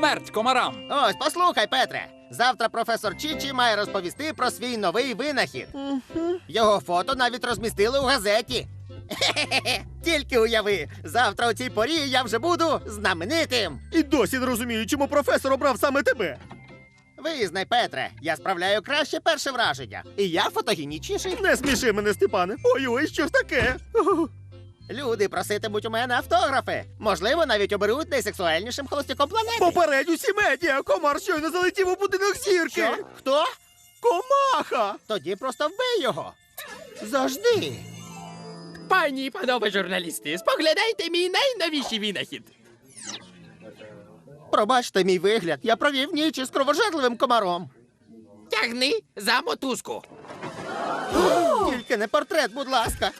Смерть комарам! Ось, послухай, Петре. Завтра професор Чічі має розповісти про свій новий винахід. Його фото навіть розмістили у газеті. Хе-хе-хе. Тільки уяви, завтра у цій порі я вже буду знаменитим. І досі не розумію, чому професор обрав саме тебе. Визнай, Петре, я справляю краще перше враження. І я фотогенічніший. Не сміши мене, Степане. Ой-ой, що ж таке? Люди проситимуть у мене автографи. Можливо, навіть оберуть найсексуальнішим холостяком планети. Попередь усі медіа, комар щойно залетів у будинок зірки. Що? Хто? Комаха! Тоді просто вбий його. Завжди. Пані і панове журналісти, споглядайте мій найновіший винахід. Пробачте мій вигляд. Я провів ніч із кровожерливим комаром. Тягни за мотузку. Тільки не портрет, будь ласка.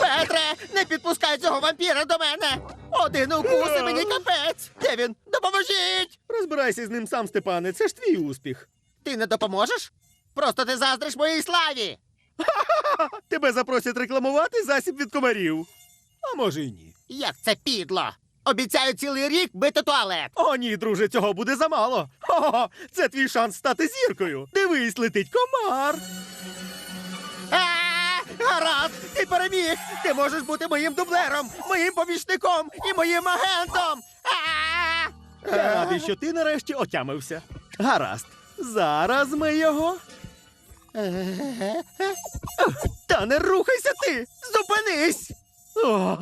Петре, не підпускай цього вампіра до мене. Один укус і мені капець. Де він? Допоможіть! Розбирайся з ним сам, Степане, це ж твій успіх. Ти не допоможеш? Просто ти заздриш моїй славі. Тебе запросять рекламувати засіб від комарів. А може й ні. Як це підло? Обіцяю цілий рік бити туалет. О, ні, друже, цього буде замало. Хо-хо, це твій шанс стати зіркою. Дивись, летить комар. Гаразд, ти переміг! Ти можеш бути моїм дублером, моїм помічником і моїм агентом. Я радий, що ти нарешті отямився. Гаразд. Зараз ми його. Та не рухайся ти! Зупинись! О,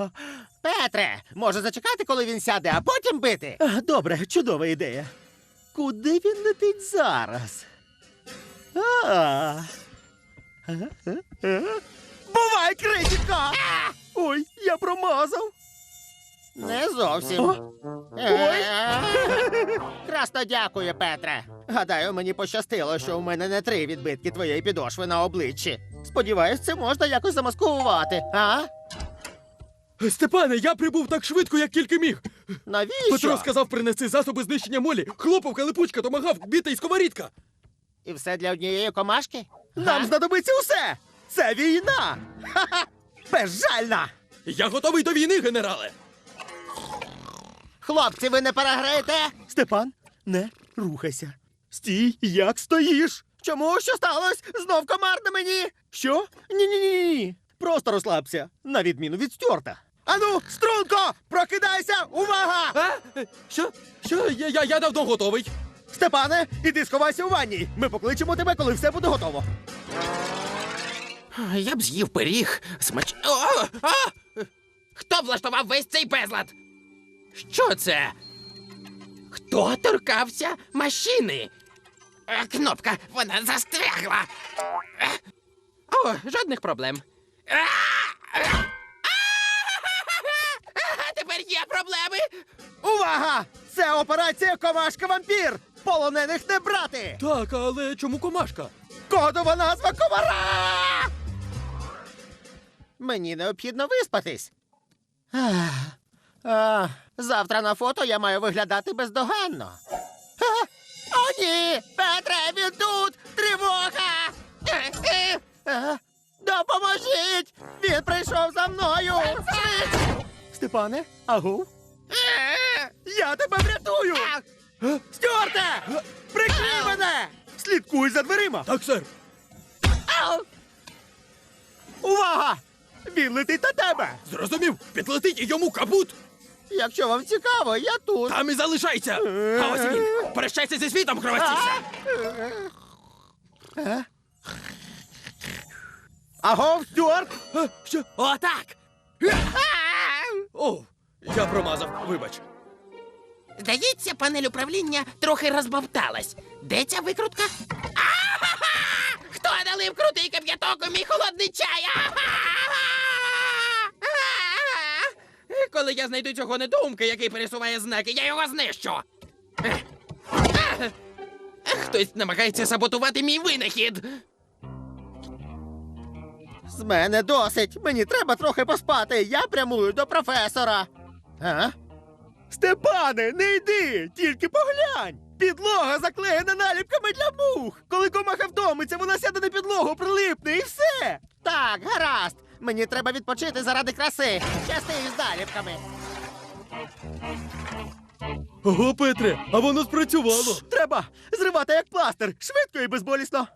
Петре, може зачекати, коли він сяде, а потім бити? добре, чудова ідея. Куди він летить зараз? А. Бувай, критіка! Ой, я промазав. Не зовсім. Ой. Красно дякую, Петре. Гадаю, мені пощастило, що у мене не три відбитки твоєї підошви на обличчі. Сподіваюсь, це можна якось замаскувати, а? Степане, я прибув так швидко, як тільки міг. Навіщо? Петро сказав принести засоби знищення молі. Хлопавка, липучка, томагав, біта і сковорідка. І все для однієї комашки? Нам знадобиться усе! Це війна! Ха-ха! Безжальна! Я готовий до війни, генерале. Хлопці, ви не переграєте? Степан, не рухайся. Стій, як стоїш. Чому? Що сталося? Знов комар на мені? Що? Ні-ні-ні. Просто розслабся, на відміну від Стюарта. Ану, струнко! Прокидайся! Увага! А? Що? Що? Я, я, я давно готовий. Степане, іди сховайся у ванні. Ми покличемо тебе, коли все буде готово. Я б з'їв пиріг. Смач. О, а! Хто влаштував весь цей безлад? Що це? Хто торкався машини? Е, Кнопка, вона застрягла. Е, О, жодних проблем. А! Е, а! Тепер є проблеми. Увага! Це операція Комашка вампір! Полонених не брати! Так, але чому комашка? Кодова назва комара! Мені необхідно виспатись. Ах, а, завтра на фото я маю виглядати бездоганно. Ха! О, ні! Петре, він тут! Тривога! Допоможіть! Він прийшов за мною! Швидше! Степане, Е, я тебе врятую! Стюарте! Прикрий мене! Слідкуй за дверима! Так, сер. Увага! Він летить на тебе! Зрозумів, підлетить і йому капут. Якщо вам цікаво, я тут. Там і залишайся. А ось і він. Прощайся зі світом, кровостіше. Агов, Стюарт! А, Що? Отак. О, я промазав, вибач. Здається, панель управління трохи розбовталась. Де ця викрутка? Я знайду цього недоумка, який пересуває знаки, я його знищу. Хтось намагається саботувати мій винахід. З мене досить. Мені треба трохи поспати. Я прямую до професора. А? Степане, не йди! Тільки поглянь! Підлога заклеєна наліпками для мух! Коли комаха втомиться, вона сяде на підлогу, прилипне і все! Так, гаразд. Мені треба відпочити заради краси. Щасти із наліпками. Ого, Петре, а воно спрацювало. Треба зривати як пластир, швидко і безболісно.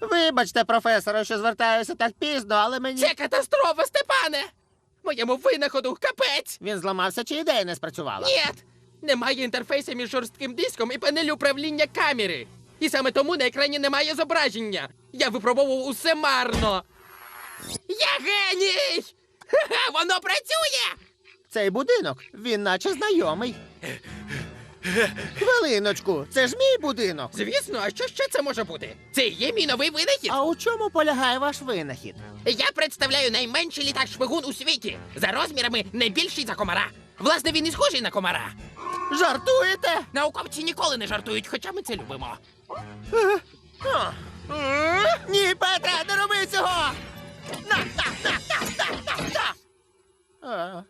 Вибачте, професоре, що звертаюся так пізно, але мені. Це катастрофа, Степане! Моєму винаходу капець! Він зламався чи ідея не спрацювала? Ні! Немає інтерфейсу між жорстким диском і панелю управління камери. І саме тому на екрані немає зображення. Я випробовував усе марно. Я геній! Ха-ха, воно працює! Цей будинок, він наче знайомий. Хвилиночку, це ж мій будинок. Звісно, а що ще це може бути? Це і є мій новий винахід. А у чому полягає ваш винахід? Я представляю найменший літак шпигун у світі. За розмірами найбільший за комара. Власне, він і схожий на комара. Жартуєте? Науковці ніколи не жартують, хоча ми це любимо. Ні, Петре, не роби цього! На, на, на, на, на, на, на! А,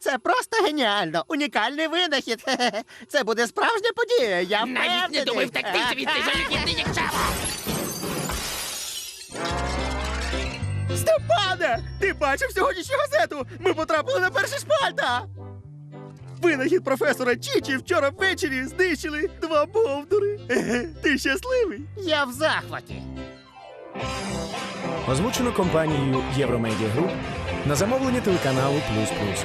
Це просто геніально, унікальний винахід. Хе-хе. Це буде справжня подія. Я Навіть не впевнений. думай втекти звідти, жалюгідний нікчемо! Степане! Ти бачив сьогоднішню газету? Ми потрапили на перші шпальта! Винахід професора Чічі вчора ввечері знищили два бовдури. Ти щасливий? Я в захваті. Озвучено компанією Євромедіа Груп на замовлення телеканалу Плюс Плюс.